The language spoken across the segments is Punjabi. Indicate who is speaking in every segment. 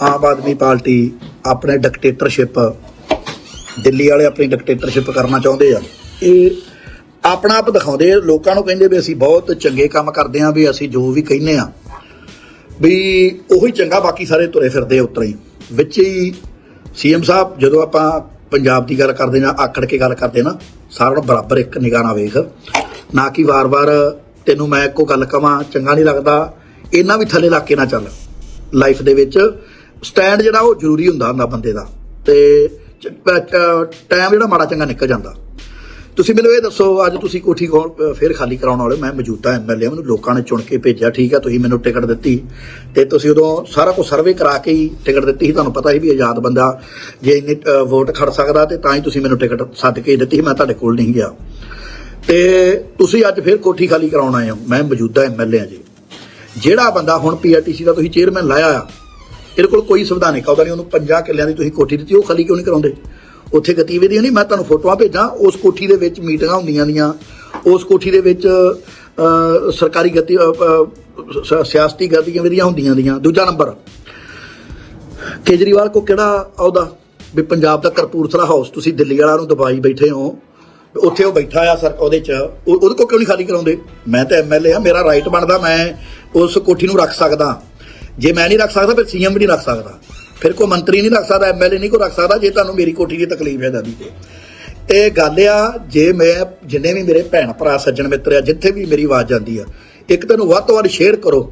Speaker 1: ਆਮ ਆਦਮੀ ਪਾਰਟੀ ਆਪਣੇ ਡਿਕਟੇਟਰਸ਼ਿਪ ਦਿੱਲੀ ਵਾਲੇ ਆਪਣੀ ਡਿਕਟੇਟਰਸ਼ਿਪ ਕਰਨਾ ਚਾਹੁੰਦੇ ਆ। ਇਹ ਆਪਣਾ ਆਪ ਦਿਖਾਉਂਦੇ ਲੋਕਾਂ ਨੂੰ ਕਹਿੰਦੇ ਵੀ ਅਸੀਂ ਬਹੁਤ ਚੰਗੇ ਕੰਮ ਕਰਦੇ ਆ, ਵੀ ਅਸੀਂ ਜੋ ਵੀ ਕਹਿੰਦੇ ਆ, ਵੀ ਉਹੀ ਚੰਗਾ ਬਾਕੀ ਸਾਰੇ ਤੁਰੇ ਫਿਰਦੇ ਆ ਹੀ। ਵਿੱਚ ਹੀ ਸੀਐਮ ਸਾਹਿਬ, ਜਦੋਂ ਆਪਾਂ ਪੰਜਾਬ ਦੀ ਗੱਲ ਕਰਦੇ ਨਾ ਆਕੜ ਕੇ ਗੱਲ ਕਰਦੇ ਨਾ, ਸਾਰਿਆਂ ਨੂੰ ਬਰਾਬਰ ਇੱਕ ਨਿਗਾਹ ਨਾਲ ਵੇਖ। ਨਾ ਕਿ ਵਾਰ-ਵਾਰ ਤੈਨੂੰ ਮੈਂ ਇੱਕੋ ਗੱਲ ਕਵਾਂ, ਚੰਗਾ ਨਹੀਂ ਲੱਗਦਾ ਇਹਨਾਂ ਵੀ ਥੱਲੇ ਲੱਗ ਕੇ ਨਾ ਚੱਲ। ਲਾਈਫ ਦੇ ਵਿੱਚ ਸਟੈਂਡ ਜਿਹੜਾ ਉਹ ਜ਼ਰੂਰੀ ਹੁੰਦਾ ਹੁੰਦਾ ਬੰਦੇ ਦਾ ਤੇ ਟਾਈਮ ਜਿਹੜਾ ਮਾੜਾ ਚੰਗਾ ਨਿਕਲ ਜਾਂਦਾ। ਤੁਸੀਂ ਮੈਨੂੰ ਇਹ ਦੱਸੋ ਅੱਜ ਤੁਸੀਂ ਕੋਠੀ ਕੋਲ ਅਹ ਫਿਰ ਖਾਲੀ ਕਰਾਉਣ ਵਾਲੇ ਹੋ। ਮੈਂ ਮੌਜੂਦਾ ਐਮਐਲਏ ਮੈਨੂੰ ਲੋਕਾਂ ਨੇ ਚੁਣ ਕੇ ਭੇਜਿਆ ਠੀਕ ਹੈ ਤੁਸੀਂ ਮੈਨੂੰ ਟਿਕਟ ਦਿੱਤੀ। ਤੇ ਤੁਸੀਂ ਉਦੋਂ ਸਾਰਾ ਕੁਝ ਸਰਵੇ ਕਰਾ ਕੇ ਹੀ ਟਿਕਟ ਦਿੱਤੀ ਸੀ ਤੁਹਾਨੂੰ ਪਤਾ ਸੀ ਵੀ ਆਜ਼ਾਦ ਬੰਦਾ ਜੇ ਇੰਨੇ ਵੋਟ ਖੜ ਸਕਦਾ ਤੇ ਤਾਂ ਹੀ ਤੁਸੀਂ ਮੈਨੂੰ ਟਿਕਟ ਸੱਦ ਕੇ ਦਿੱਤੀ ਸੀ, ਮੈਂ ਤੁਹਾਡੇ ਕੋਲ ਨਹੀਂ ਗਿਆ। ਤੇ ਤੁਸੀਂ ਅੱਜ ਫਿਰ ਕੋਠੀ ਖਾਲੀ ਕਰਾਉਣ ਆਏ ਹੋ। ਮੈਂ ਮੌਜੂਦਾ ਐਮਐਲਏ ਹਾਂ ਜੀ। ਜਿਹੜਾ ਬੰਦਾ ਹੁਣ ਪੀਆਰਟੀਸੀ ਦਾ ਤੁਸੀਂ ਚੇਅਰਮੈਨ ਲਾਇਆ ਆ ਇਹਦੇ ਕੋਲ ਕੋਈ ਸੰਵਿਧਾਨਿਕ ਅਹੁਦਾ ਨਹੀਂ, ਉਹਨੂੰ 50 ਕਿੱਲਿਆਂ ਦੀ ਤੁਸੀਂ ਕੋਠੀ ਦਿੱਤੀ, ਉਹ ਖਾਲੀ ਕਿਉਂ ਨਹੀਂ ਕਰਾਉਂਦੇ? ਉੱਥੇ ਗਤੀਵਿਧੀਆਂ ਨਹੀਂ ਮੈਂ ਤੁਹਾਨੂੰ ਫੋਟੋਆਂ ਭੇਜਾਂ, ਉਸ ਕੋਠੀ ਦੇ ਵਿੱਚ ਮੀਟਿੰਗਾਂ ਹੁੰਦੀਆਂ ਦੀਆਂ ਉਸ ਕੋਠੀ ਦੇ ਵਿੱਚ ਸਰਕਾਰੀ ਗਤੀ ਸਿਆਸਤੀ ਗਤੀਵਿਧੀਆਂ ਹੁੰਦੀਆਂ ਦੀਆਂ ਦੂਜਾ ਨੰਬਰ, ਕੇਜਰੀਵਾਲ ਕੋ ਕਿਹੜਾ ਅਹੁਦਾ? ਵੀ ਪੰਜਾਬ ਦਾ ਕਰਪੂਰਥਲਾ ਹਾਊਸ, ਤੁਸੀਂ ਦਿੱਲੀ ਵਾਲਾ ਨੂੰ ਦਬਾਈ ਬੈਠੇ ਹੋ ਉੱਥੇ ਉਹ ਬੈਠਾ ਆ ਸਰ, ਉਹਦੇ ਚ, ਉਹ- ਉਹਦੇ ਕੋ ਕਿਉਂ ਨਹੀਂ ਖਾਲੀ ਕਰਾਉਂਦੇ? ਮੈਂ ਤਾਂ ਐਮਐਲਏ ਆ ਮੇਰਾ ਰਾਈਟ ਬਣਦਾ, ਮੈਂ ਉਸ ਕੋਠੀ ਨੂੰ ਰੱਖ ਸਕਦਾ। ਜੇ ਮੈਂ ਨਹੀਂ ਰੱਖ ਸਕਦਾ, ਫਿਰ ਸੀਐਮ ਵੀ ਨਹੀਂ ਰੱਖ ਸਕਦਾ। ਫਿਰ ਕੋਈ ਮੰਤਰੀ ਨਹੀਂ ਰੱਖ ਸਕਦਾ ਐਮਐਲਏ ਨਹੀਂ ਕੋ ਰੱਖ ਸਕਦਾ, ਜੇ ਤੁਹਾਨੂੰ ਮੇਰੀ ਕੋਠੀ ਦੀ ਤਕਲੀਫ ਹੈ ਦਾਦੀ ਤੇ। ਤੇ ਗੱਲ ਆ, ਜੇ ਮੈਂ ਜਿੰਨੇ ਵੀ ਮੇਰੇ ਭੈਣ ਭਰਾ ਸੱਜਣ ਮਿੱਤਰ ਆ, ਜਿੱਥੇ ਵੀ ਮੇਰੀ ਆਵਾਜ਼ ਜਾਂਦੀ ਆ, ਇੱਕ ਤੈਨੂੰ ਵੱਧ ਤੋਂ ਵੱਧ ਸ਼ੇਅਰ ਕਰੋ।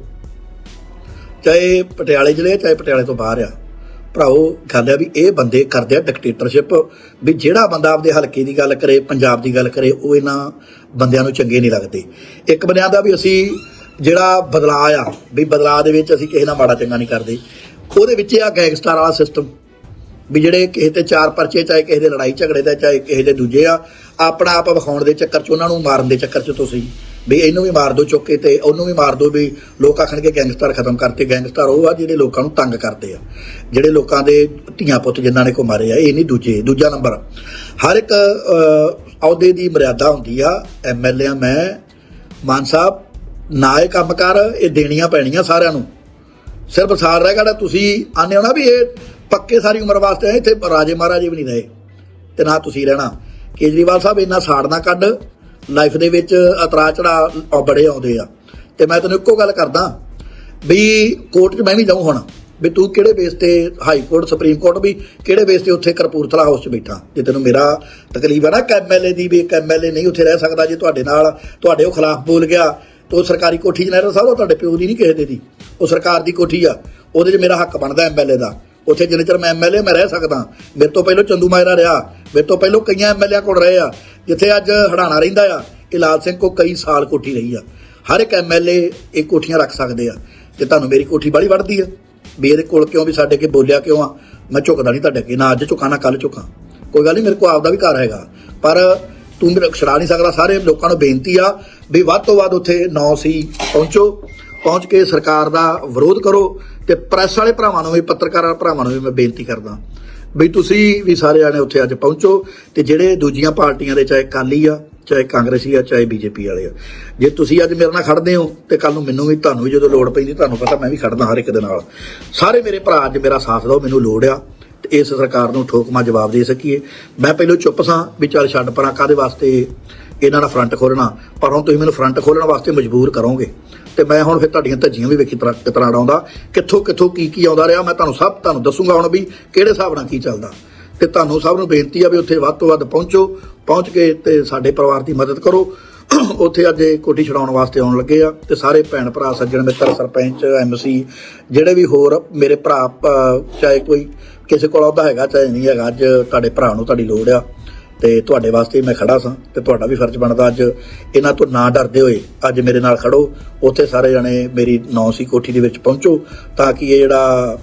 Speaker 1: ਚਾਹੇ ਪਟਿਆਲੇ ਜ਼ਿਲ੍ਹੇ, ਚਾਹੇ ਪਟਿਆਲੇ ਤੋਂ ਬਾਹਰ ਆ। ਭਰਾਓ, ਗੱਲ ਆ ਵੀ ਇਹ ਬੰਦੇ ਕਰਦੇ ਆ ਡਿਕਟੇਟਰਸ਼ਿਪ ਵੀ ਜਿਹੜਾ ਬੰਦਾ ਆਪਦੇ ਹਲਕੇ ਦੀ ਗੱਲ ਕਰੇ, ਪੰਜਾਬ ਦੀ ਗੱਲ ਕਰੇ, ਉਹ ਇਹਨਾਂ ਬੰਦਿਆਂ ਨੂੰ ਚੰਗੇ ਨਹੀਂ ਲੱਗਦੇ। ਇੱਕ ਬੰਦਿਆਂ ਦਾ ਵੀ ਅਸੀਂ ਜਿਹੜਾ ਬਦਲਾਅ ਆ, ਵੀ ਬਦਲਾਅ ਦੇ ਵਿੱਚ ਅਸੀਂ ਕਿਸੇ ਨਾਲ ਮਾੜਾ ਚੰਗਾ ਨਹੀਂ ਕਰਦੇ। ਉਹਦੇ ਵਿੱਚ ਆ ਗੈਂਗਸਟਰ ਵਾਲਾ ਸਿਸਟਮ ਵੀ ਜਿਹੜੇ ਕਿਸੇ ਤੇ ਚਾਰ ਪਰਚੇ, ਚਾਹੇ ਕਿਸੇ ਦੇ ਲੜਾਈ ਝਗੜੇ ਦਾ, ਚਾਹੇ ਕਿਸੇ ਦੇ ਦੂਜੇ ਆ, ਆਪਣਾ ਆਪ ਵਿਖਾਉਣ ਦੇ ਚੱਕਰ 'ਚ, ਉਹਨਾਂ ਨੂੰ ਮਾਰਨ ਦੇ ਚੱਕਰ 'ਚ ਤੁਸੀਂ। ਵੀ ਇਹਨੂੰ ਵੀ ਮਾਰ ਦਿਓ ਚੁੱਕ ਕੇ ਤੇ ਉਹਨੂੰ ਵੀ ਮਾਰ ਦਿਓ ਵੀ ਲੋਕ ਆਖਣਗੇ ਗੈਂਗਸਟਰ ਖਤਮ ਕਰਤੇ। ਗੈਂਗਸਟਰ ਉਹ ਆ ਜਿਹੜੇ ਲੋਕਾਂ ਨੂੰ ਤੰਗ ਕਰਦੇ ਆ। ਜਿਹੜੇ ਲੋਕਾਂ ਦੇ ਧੀਆਂ ਪੁੱਤ ਜਿਨ੍ਹਾਂ ਨੇ ਕੋ ਮਾਰੇ ਆ, ਇਹ ਨਹੀਂ ਦੂਜੇ, ਦੂਜਾ ਨੰਬਰ। ਹਰ ਇੱਕ ਅਹੁਦੇ ਦੀ ਮਰਿਆਦਾ ਹੁੰਦੀ ਆ। ਐਮਐਲਏ ਆ ਮੈਂ, ਮਾਨ ਸਾਹਿਬ ਨਾ ਇਹ ਕੰਮ ਕਰ, ਇਹ ਦੇਣੀਆਂ ਪੈਣੀਆਂ ਸਾਰਿਆਂ ਨੂੰ। ਸਿਰਫ ਸਾਰ ਰਹਿ ਗਿਆ, ਤੁਸੀਂ ਆਨੇ ਹੋ ਨਾ ਵੀ ਇਹ ਪੱਕੇ ਸਾਰੀ ਉਮਰ ਵਾਸਤੇ ਇੱਥੇ ਰਾਜੇ ਮਹਾਰਾਜੇ ਵੀ ਨਹੀਂ ਰਹੇ। ਤੇ ਨਾ ਤੁਸੀਂ ਰਹਿਣਾ। ਕੇਜਰੀਵਾਲ ਸਾਹਿਬ, ਇੰਨਾ ਸਾੜ ਨਾ ਕੱਢ, ਲਾਈਫ ਦੇ ਵਿੱਚ ਅਤਰਾ ਚੜਾ ਬੜੇ ਆਉਂਦੇ ਆ। ਤੇ ਮੈਂ ਤੈਨੂੰ ਇੱਕੋ ਗੱਲ ਕਰਦਾ, ਵੀ ਕੋਰਟ 'ਚ ਮੈਂ ਵੀ ਜਾਊਂ ਹੁਣ, ਵੀ ਤੂੰ ਕਿਹੜੇ ਬੇਸ ਤੇ ਹਾਈ ਕੋਰਟ ਸੁਪਰੀਮ ਕੋਰਟ ਵੀ ਕਿਹੜੇ ਬੇਸ ਤੇ ਉੱਥੇ ਕਰਪੂਰਥਲਾ ਹਾਊਸ 'ਚ ਬੈਠਾ? ਜੇ ਤੈਨੂੰ ਮੇਰਾ ਤਕਲੀਫ ਹੈ ਨਾ ਕਿ ਐਮਐਲਏ ਦੀ ਵੀ ਇੱਕ ਐਮਐਲਏ ਨਹੀਂ ਉੱਥੇ ਰਹਿ ਸਕਦਾ, ਜੇ ਤੁਹਾਡੇ ਨਾਲ, ਤੁਹਾਡੇ ਉਹ ਖਿਲਾਫ ਬੋਲ ਗਿਆ ਉਹ ਸਰਕਾਰੀ ਕੋਠੀ 'ਚ ਨਹਿਰ ਸਾਹਿਬ, ਉਹ ਤੁਹਾਡੇ ਪਿਓ ਦੀ ਨਹੀਂ ਕਿਸੇ ਦੇ ਦੀ। ਉਹ ਸਰਕਾਰ ਦੀ ਕੋਠੀ ਆ। ਉਹਦੇ 'ਚ ਮੇਰਾ ਹੱਕ ਬਣਦਾ ਐਮਐਲਏ ਦਾ। ਉੱਥੇ ਜਿੰਨੇ ਚਿਰ ਮੈਂ ਐਮਐਲਏ ਮੈਂ ਰਹਿ ਸਕਦਾ। ਮੇਰੇ ਤੋਂ ਪਹਿਲਾਂ ਚੰਦੂ ਮਾਇਰਾ ਰਿਹਾ। ਮੇਰੇ ਤੋਂ ਪਹਿਲਾਂ ਕਈਆਂ ਐਮਐਲਏ ਕੋਲ ਰਹੇ ਆ। ਜਿੱਥੇ ਅੱਜ ਹੜਾਣਾ ਰਹਿੰਦਾ ਆ, ਇਹ ਲਾਲ ਸਿੰਘ ਕੋ ਕਈ ਸਾਲ ਕੋਠੀ ਰਹੀ ਆ। ਹਰ ਇੱਕ ਐਮਐਲਏ ਇਹ ਕੋਠੀਆਂ ਰੱਖ ਸਕਦੇ ਆ। ਤੇ ਤੁਹਾਨੂੰ ਮੇਰੀ ਕੋਠੀ ਬੜੀ ਵੜਦੀ ਆ। ਵੀ ਇਹਦੇ ਕੋਲ ਕਿਉਂ, ਵੀ ਸਾਡੇ ਅੱਗੇ ਬੋਲਿਆ ਕਿਉਂ ਆ? ਮੈਂ ਝੁਕਦਾ ਨਹੀਂ ਤੁਹਾਡੇ ਅੱਗੇ। ਨਾ ਅੱਜ ਝੁਕਾਂ, ਨਾ ਕੱਲ ਝੁਕਾਂ। ਕੋਈ ਗੱਲ ਨਹੀਂ, ਮੇਰੇ ਕੋਲ ਆਪਦਾ ਵੀ ਘਰ ਹੈਗਾ। ਪਰ ਤੂੰ ਮੇਰੇ ਛੜਾ ਨਹੀਂ ਸਕਦਾ। ਸਾਰੇ ਲੋਕਾਂ ਨੂੰ ਬੇਨਤੀ ਆ ਵੀ ਵੱਧ ਤੋਂ ਵੱਧ ਉੱਥੇ 9 ਸੀ ਪਹੁੰਚੋ। ਪਹੁੰਚ ਕੇ ਸਰਕਾਰ ਦਾ ਵਿਰੋਧ ਕਰੋ ਤੇ ਪ੍ਰੈਸ ਵਾਲੇ ਭਰਾਵਾਂ ਨੂੰ ਵੀ, ਪੱਤਰਕਾਰ ਭਰਾਵਾਂ ਨੂੰ ਵੀ ਮੈਂ ਬੇਨਤੀ ਕਰਦਾ ਵੀ ਤੁਸੀਂ ਵੀ ਸਾਰੇ ਜਾਣੇ ਉੱਥੇ ਅੱਜ ਪਹੁੰਚੋ ਤੇ ਜਿਹੜੇ ਦੂਜੀਆਂ ਪਾਰਟੀਆਂ ਦੇ, ਚਾਹੇ ਕਾਲੀ ਆ, ਚਾਹੇ ਕਾਂਗਰਸੀ ਆ, ਚਾਹੇ ਬੀਜੇਪੀ ਵਾਲੇ ਆ। ਜੇ ਤੁਸੀਂ ਅੱਜ ਮੇਰੇ ਨਾਲ ਖੜਦੇ ਹੋ ਤੇ ਕੱਲ ਨੂੰ ਮੈਨੂੰ ਵੀ, ਤੁਹਾਨੂੰ ਵੀ ਜਦੋਂ ਲੋੜ ਪੈਂਦੀ, ਤੁਹਾਨੂੰ ਪਤਾ ਮੈਂ ਵੀ ਖੜਦਾ ਹਰ ਇੱਕ ਦੇ ਨਾਲ। ਸਾਰੇ ਮੇਰੇ ਭਰਾ ਅੱਜ ਮੇਰਾ ਸਾਥ ਦਿਓ, ਮੈਨੂੰ ਲੋੜ ਆ। ਇਸ ਸਰਕਾਰ ਨੂੰ ਠੋਕਮਾ ਜਵਾਬ ਦੇ ਸਕੀਏ। ਮੈਂ ਪਹਿਲਾਂ ਚੁੱਪ ਸਾਂ ਵੀ ਚੱਲ ਛੱਡ ਪਰਾਂ ਕਾਦੇ ਵਾਸਤੇ ਇਹਨਾਂ ਦਾ ਫਰੰਟ ਖੋਲਣਾ ਪਰ ਹੁਣ ਤੁਸੀਂ ਮੈਨੂੰ ਫਰੰਟ ਖੋਲਣ ਵਾਸਤੇ ਮਜਬੂਰ ਕਰੋਗੇ। ਤੇ ਮੈਂ ਹੁਣ ਫਿਰ ਤੁਹਾਡੀਆਂ ਧੱਜੀਆਂ ਵੀ ਵੇਖੀ ਤਰ੍ਹਾਂ ਕਿਤਰਾ ਆਉਂਦਾ ਕਿੱਥੋਂ ਕਿੱਥੋਂ ਕੀ ਕੀ ਆਉਂਦਾ ਰਿਹਾ, ਮੈਂ ਤੁਹਾਨੂੰ ਸਭ ਤੁਹਾਨੂੰ ਦੱਸੂਗਾ ਹੁਣ ਵੀ ਕਿਹੜੇ ਹਿਸਾਬ ਨਾਲ ਕੀ ਚੱਲਦਾ। ਤੇ ਤੁਹਾਨੂੰ ਸਭ ਨੂੰ ਬੇਨਤੀ ਆ ਵੀ ਉੱਥੇ ਵੱਧ ਤੋਂ ਵੱਧ ਪਹੁੰਚੋ। ਪਹੁੰਚ ਕੇ ਤੇ ਸਾਡੇ ਪਰਿਵਾਰ ਦੀ ਮਦਦ ਕਰੋ। ਉੱਥੇ ਅੱਜ ਇਹ ਕੋਠੀ ਛਡਾਉਣ ਵਾਸਤੇ ਆਉਣ ਲੱਗੇ ਆ ਤੇ ਸਾਰੇ ਭੈਣ ਭਰਾ, ਸੱਜਣ ਮਿੱਤਰ, ਸਰਪੰਚ ਐਮਸੀ ਜਿਹੜੇ ਵੀ ਹੋਰ ਮੇਰੇ ਭਰਾ ਚਾਹੇ ਕੋਈ ਕਿਸੇ ਕੋਲ ਆਉਂਦਾ ਹੈਗਾ, ਚਾਹੇ ਨਹੀਂ ਹੈਗਾ, ਅੱਜ ਤੁਹਾਡੇ ਭਰਾ ਨੂੰ ਤੁਹਾਡੀ ਲੋੜ ਆ ਤੇ ਤੁਹਾਡੇ ਵਾਸਤੇ ਮੈਂ ਖੜਾ ਸਾਂ ਤੇ ਤੁਹਾਡਾ ਵੀ ਫਰਜ਼ ਬਣਦਾ ਅੱਜ ਇਹਨਾਂ ਤੋਂ ਨਾ ਡਰਦੇ ਹੋਏ ਅੱਜ ਮੇਰੇ ਨਾਲ ਖੜੋ, ਉੱਥੇ ਸਾਰੇ ਜਣੇ ਮੇਰੀ ਨੌ ਸੀ ਕੋਠੀ ਦੇ ਵਿੱਚ ਪਹੁੰਚੋ ਤਾਂ ਕਿ ਇਹ ਜਿਹੜਾ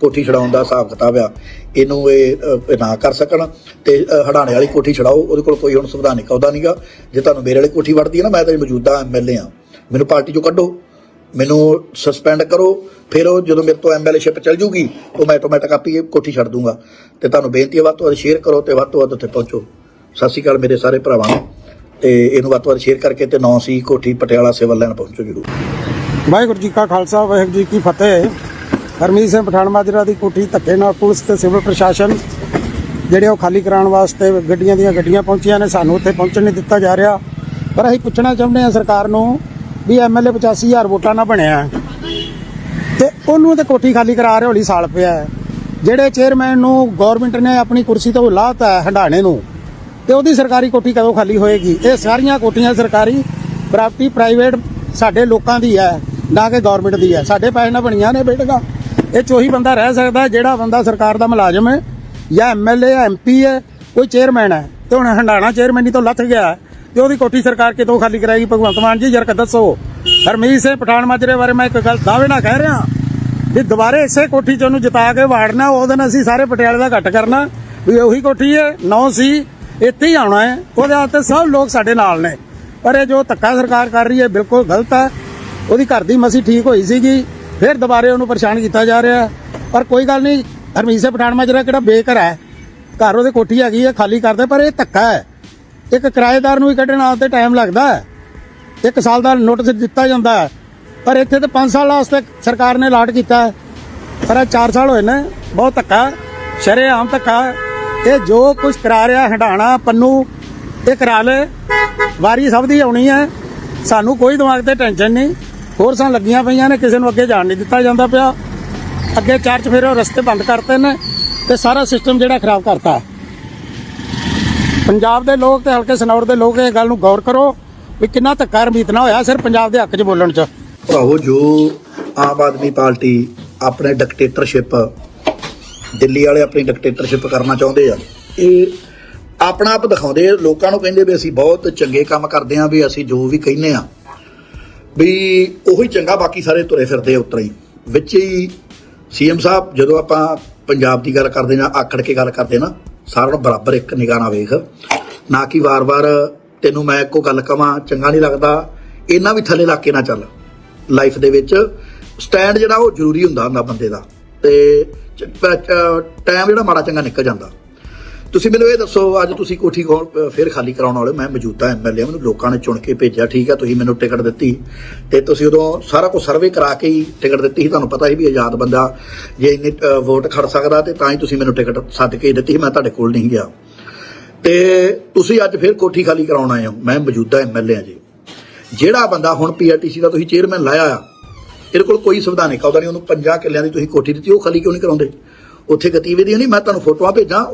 Speaker 1: ਕੋਠੀ ਛਡਾਉਣ ਦਾ ਹਿਸਾਬ ਕਿਤਾਬ ਆ, ਇਹਨੂੰ ਇਹ ਨਾ ਕਰ ਸਕਣ ਤੇ ਹੜਾਣੇ ਵਾਲੀ ਕੋਠੀ ਛਡਾਓ, ਉਹਦੇ ਕੋਲ ਕੋਈ ਹੁਣ ਸੰਵਿਧਾਨਿਕ ਅਹੁਦਾ ਨਹੀਂਗਾ ਜੇ ਤੁਹਾਨੂੰ ਮੇਰੇ ਵਾਲੀ ਕੋਠੀ ਵੜਦੀ ਹੈ ਨਾ, ਮੈਂ ਤਾਂ ਮੌਜੂਦਾ ਐਮਐਲਏ ਆ ਮੈਨੂੰ ਪਾਰਟੀ ਚੋਂ ਕੱਢੋ, ਮੈਨੂੰ ਸਸਪੈਂਡ ਕਰੋ, ਫਿਰ ਉਹ ਜਦੋਂ ਮੇਰੇ ਤੋਂ ਐਮਐਲਏਸ਼ਿਪ ਚੱਲ ਜੂਗੀ, ਉਹ ਮੈਂ ਆਟੋਮੈਟਿਕ ਆਪੀ ਇਹ ਕੋਠੀ ਛੱਡ ਦੂੰਗਾ। ਤੇ ਤੁਹਾਨੂੰ ਬੇਨਤੀ ਹੈ, ਵੱਧ ਤੋਂ ਵੱਧ ਸ਼ੇਅਰ ਕਰੋ ਤੇ ਵੱਧ ਤੋਂ ਵੱਧ ਉੱਥੇ ਪਹੁੰਚੋ। ਸਤਿ ਸ਼੍ਰੀ ਅਕਾਲ ਮੇਰੇ ਸਾਰੇ ਭਰਾਵਾਂ ਨੂੰ। ਤੇ ਇਹਨੂੰ ਵੱਧ ਤੋਂ ਵੱਧ ਸ਼ੇਅਰ ਕਰਕੇ ਤੇ ਨੌ ਸੀ ਕੋਠੀ ਪਟਿਆਲਾ ਸਿਵਲ ਲੈਣ ਪਹੁੰਚੋ ਜਰੂਰ।
Speaker 2: ਵਾਹਿਗੁਰੂ ਜੀ ਕਾ ਖਾਲਸਾ, ਵਾਹਿਗੁਰੂ ਜੀ ਕੀ ਫਤਿਹ। ਹਰਮੀਤ ਸਿੰਘ ਪਠਾਨ ਮਾਜਰਾ ਦੀ ਕੋਠੀ ਧੱਕੇ ਨਾਲ ਪੁਲਿਸ ਤੇ ਸਿਵਲ ਪ੍ਰਸ਼ਾਸਨ, ਜਿਹੜੇ ਉਹ ਖਾਲੀ ਕਰਾਉਣ ਵਾਸਤੇ ਗੱਡੀਆਂ ਦੀਆਂ ਗੱਡੀਆਂ ਪਹੁੰਚੀਆਂ ਨੇ, ਸਾਨੂੰ ਉੱਥੇ ਪਹੁੰਚਣ ਨਹੀਂ ਦਿੱਤਾ ਜਾ ਰਿਹਾ। ਪਰ ਅਸੀਂ ਪੁੱਛਣਾ ਚਾਹੁੰਦੇ ਹਾਂ ਸਰਕਾਰ ਨੂੰ ਵੀ ਐਮਐਲਏ 85000 ਵੋਟਾਂ ਨਾਲ ਬਣਿਆ ਹੈ। ਤੇ ਉਹਨੂੰ ਤੇ ਕੋਠੀ ਖਾਲੀ ਕਰਾ ਰਹੇ ਹੌਲੀ ਸਾਲ ਪਿਆ ਜਿਹੜੇ ਚੇਅਰਮੈਨ ਨੂੰ ਗਵਰਨਮੈਂਟ ਨੇ ਆਪਣੀ ਕੁਰਸੀ ਤੋਂ ਲਾਤਾ ਹੈ ਹੰਡਾਣੇ ਨੂੰ, ਤੇ ਉਹਦੀ ਸਰਕਾਰੀ ਕੋਠੀ ਕਦੋਂ ਖਾਲੀ ਹੋਏਗੀ? ਇਹ ਸਾਰੀਆਂ ਕੋਠੀਆਂ ਸਰਕਾਰੀ ਪ੍ਰਾਪਰਟੀ ਪ੍ਰਾਈਵੇਟ ਸਾਡੇ ਲੋਕਾਂ ਦੀ ਹੈ, ਨਾ ਕਿ ਗਵਰਨਮੈਂਟ ਦੀ ਹੈ। ਸਾਡੇ ਪੈਸੇ ਨਾਲ ਬਣੀਆਂ ਨੇ ਬੇਟਗਾ ਇਹ 'ਚ ਉਹੀ ਬੰਦਾ ਰਹਿ ਸਕਦਾ ਜਿਹੜਾ ਬੰਦਾ ਸਰਕਾਰ ਦਾ ਮੁਲਾਜ਼ਮ ਹੈ ਜਾਂ ਐਮਐਲਏ ਐਮਪੀ ਹੈ ਕੋਈ ਚੇਅਰਮੈਨ ਹੈ। ਤੇ ਹੁਣ ਹੰਡਾਣਾ ਚੇਅਰਮੈਨੀ ਤੋਂ ਲੱਥ ਗਿਆ ਹੈ, ਤੇ ਉਹਦੀ ਕੋਠੀ ਸਰਕਾਰ ਕਿਤੋਂ ਖਾਲੀ ਕਰਾਏਗੀ? ਭਗਵੰਤ ਮਾਨ ਜੀ ਜਰਕ ਦੱਸੋ। ਹਰਮੀਤ ਸਿੰਘ ਪਠਾਨ ਮਾਜਰੇ ਬਾਰੇ ਮੈਂ ਇੱਕ ਗੱਲ ਦਾਅਵੇ ਨਾਲ ਕਹਿ ਰਿਹਾ ਵੀ ਦੁਬਾਰੇ ਇਸੇ ਕੋਠੀ 'ਚ ਉਹਨੂੰ ਜਿਤਾ ਕੇ ਵਾੜਨਾ ਉਹ ਦਿਨ ਅਸੀਂ ਸਾਰੇ ਪਟਿਆਲੇ ਦਾ ਘੱਟ ਕਰਨਾ ਵੀ ਉਹੀ ਕੋਠੀ ਹੈ ਨੌ ਸੀ ਇੱਥੇ ਹੀ ਆਉਣਾ ਹੈ ਉਹਦੇ ਵਾਸਤੇ ਸਭ ਲੋਕ ਸਾਡੇ ਨਾਲ ਨੇ। ਪਰ ਇਹ ਜੋ ਧੱਕਾ ਸਰਕਾਰ ਕਰ ਰਹੀ ਹੈ ਬਿਲਕੁਲ ਗਲਤ ਹੈ। ਉਹਦੀ ਘਰ ਦੀ ਮਸੀ ਠੀਕ ਹੋਈ ਸੀਗੀ। ਫਿਰ ਦੁਬਾਰੇ ਉਹਨੂੰ ਪਰੇਸ਼ਾਨ ਕੀਤਾ ਜਾ ਰਿਹਾ। ਪਰ ਕੋਈ ਗੱਲ ਨਹੀਂ, ਹਰਮੀਤ ਸਿੰਘ ਪਠਾਨ ਜਿਹੜਾ ਕਿਹੜਾ ਬੇਘਰ ਹੈ, ਘਰ ਉਹਦੇ ਕੋਠੀ ਹੈਗੀ ਹੈ, ਖਾਲੀ ਕਰਦੇ ਪਰ ਇਹ ਧੱਕਾ ਹੈ। ਇੱਕ ਕਿਰਾਏਦਾਰ ਨੂੰ ਵੀ ਕੱਢਣ ਵਾਸਤੇ ਟਾਈਮ ਲੱਗਦਾ ਹੈ। ਇੱਕ ਸਾਲ ਦਾ ਨੋਟਿਸ ਦਿੱਤਾ ਜਾਂਦਾ ਹੈ। ਪਰ ਇੱਥੇ ਤਾਂ 5 ਸਾਲ ਵਾਸਤੇ ਸਰਕਾਰ ਨੇ ਲਾਟ ਕੀਤਾ ਪਰ ਇਹ 4 ਸਾਲ ਹੋਏ ਨੇ, ਬਹੁਤ ਧੱਕਾ ਸ਼ਰੇਆਮ ਧੱਕਾ ਇਹ ਜੋ ਕੁਝ ਕਰਾ ਰਿਹਾ ਹੰਡਾਣਾ ਪੰਨੂ, ਇਹ ਕਰਾ ਲੈ ਵਾਰੀ ਸਭ ਦੀ ਆਉਣੀ ਹੈ। ਸਾਨੂੰ ਕੋਈ ਦਿਮਾਗ ਤੇ ਟੈਨਸ਼ਨ ਨਹੀਂ। ਹੋਰਸਾਂ ਲੱਗੀਆਂ ਪਈਆਂ ਨੇ, ਕਿਸੇ ਨੂੰ ਅੱਗੇ ਜਾਣ ਨਹੀਂ ਦਿੱਤਾ ਜਾਂਦਾ ਪਿਆ। ਅੱਗੇ ਚਾਰ ਚਫੇਰੇ ਰਸਤੇ ਬੰਦ ਕਰਤੇ ਨੇ ਤੇ ਸਾਰਾ ਸਿਸਟਮ ਜਿਹੜਾ ਖਰਾਬ ਕਰਤਾ। ਪੰਜਾਬ ਦੇ ਲੋਕ ਤੇ ਹਲਕੇ ਸਨੌਰ ਦੇ ਲੋਕ ਇਹ ਗੱਲ ਨੂੰ ਗੌਰ ਕਰੋ ਵੀ ਕਿੰਨਾ ਧੱਕਾ ਰਮੀਤ ਹੋਇਆ ਸਿਰ ਪੰਜਾਬ ਦੇ ਹੱਕ 'ਚ ਬੋਲਣ 'ਚ।
Speaker 1: ਭਰਾਵੋ ਜੋ ਆਮ ਆਦਮੀ ਪਾਰਟੀ ਆਪਣੇ ਡਿਕਟੇਟਰਸ਼ਿਪ ਦਿੱਲੀ ਵਾਲੇ ਆਪਣੀ ਡਿਕਟੇਟਰਸ਼ਿਪ ਕਰਨਾ ਚਾਹੁੰਦੇ ਆ। ਇਹ ਆਪਣਾ ਆਪ ਦਿਖਾਉਂਦੇ ਲੋਕਾਂ ਨੂੰ ਕਹਿੰਦੇ ਵੀ ਅਸੀਂ ਬਹੁਤ ਚੰਗੇ ਕੰਮ ਕਰਦੇ ਆ, ਵੀ ਅਸੀਂ ਜੋ ਵੀ ਕਹਿੰਨੇ ਆ। ਵੀ ਉਹੀ ਚੰਗਾ ਬਾਕੀ ਸਾਰੇ ਤੁਰੇ ਫਿਰਦੇ ਆ ਉਤਰਾ ਹੀ। ਵਿੱਚ ਹੀ ਸੀਐਮ ਸਾਹਿਬ ਜਦੋਂ ਆਪਾਂ ਪੰਜਾਬ ਦੀ ਗੱਲ ਕਰਦੇ ਨਾ ਆਕੜ ਕੇ ਗੱਲ ਕਰਦੇ ਨਾ, ਸਾਰਿਆਂ ਨੂੰ ਬਰਾਬਰ ਇੱਕ ਨਿਗਾਹ ਨਾਲ ਵੇਖ। ਨਾ ਕਿ ਵਾਰ-ਵਾਰ ਤੈਨੂੰ ਮੈਂ ਇੱਕੋ ਗੱਲ ਕਵਾਂ, ਚੰਗਾ ਨਹੀਂ ਲੱਗਦਾ ਇਹਨਾਂ ਵੀ ਥੱਲੇ ਲਾ ਕੇ ਨਾ ਚੱਲ। ਲਾਈਫ ਦੇ ਵਿੱਚ ਸਟੈਂਡ ਜਿਹੜਾ ਉਹ ਜ਼ਰੂਰੀ ਹੁੰਦਾ ਹੁੰਦਾ ਬੰਦੇ ਦਾ। ਤੇ ਟਾਈਮ ਜਿਹੜਾ ਮਾੜਾ ਚੰਗਾ ਨਿਕਲ ਜਾਂਦਾ। ਤੁਸੀਂ ਮੈਨੂੰ ਇਹ ਦੱਸੋ ਅੱਜ ਤੁਸੀਂ ਕੋਠੀ ਕੋਲ ਅ, ਫਿਰ ਖਾਲੀ ਕਰਾਉਣ ਵਾਲੇ ਮੈਂ ਮੌਜੂਦਾ ਐਮਐਲਏ ਮੈਨੂੰ ਲੋਕਾਂ ਨੇ ਚੁਣ ਕੇ ਭੇਜਿਆ ਠੀਕ ਹੈ ਤੁਸੀਂ ਮੈਨੂੰ ਟਿਕਟ ਦਿੱਤੀ। ਤੇ ਤੁਸੀਂ ਉਦੋਂ ਸਾਰਾ ਕੁਝ ਸਰਵੇ ਕਰਾ ਕੇ ਹੀ ਟਿਕਟ ਦਿੱਤੀ ਸੀ ਤੁਹਾਨੂੰ ਪਤਾ ਸੀ ਵੀ ਆਜ਼ਾਦ ਬੰਦਾ ਜੇ ਇੰਨੀ ਵੋਟ ਖੜ ਸਕਦਾ ਤੇ ਤਾਂ ਹੀ ਤੁਸੀਂ ਮੈਨੂੰ ਟਿਕਟ ਸੱਦ ਕੇ ਦਿੱਤੀ ਸੀ ਮੈਂ ਤੁਹਾਡੇ ਕੋਲ ਨਹੀਂ ਗਿਆ। ਤੇ ਤੁਸੀਂ ਅੱਜ ਫਿਰ ਕੋਠੀ ਖਾਲੀ ਕਰਾਉਣ ਆਏ ਹੋ। ਮੈਂ ਮੌਜੂਦਾ ਐਮਐਲਏ ਹਾਂ ਜੀ। ਜਿਹੜਾ ਬੰਦਾ ਹੁਣ ਪੀਆਰਟੀਸੀ ਦਾ ਤੁਸੀਂ ਚੇਅਰਮੈਨ ਲਾਇਆ ਆ ਇਹਦੇ ਕੋਲ ਕੋਈ ਸੰਵਿਧਾਨਿਕ ਅਹੁਦਾ ਨਹੀਂ ਉਹਨੂੰ 50 ਕਿੱਲਿਆਂ ਦੀ ਤੁਸੀਂ ਕੋਠੀ ਦਿੱਤੀ ਉਹ ਖਾਲੀ ਕਿਉਂ ਨਹੀਂ ਕਰਾਉਂਦੇ? ਉੱਥੇ ਗਤੀਵਿਧੀਆਂ ਨਹੀਂ ਮੈਂ ਤੁਹਾਨੂੰ ਫੋਟੋਆਂ ਭੇਜਾਂ।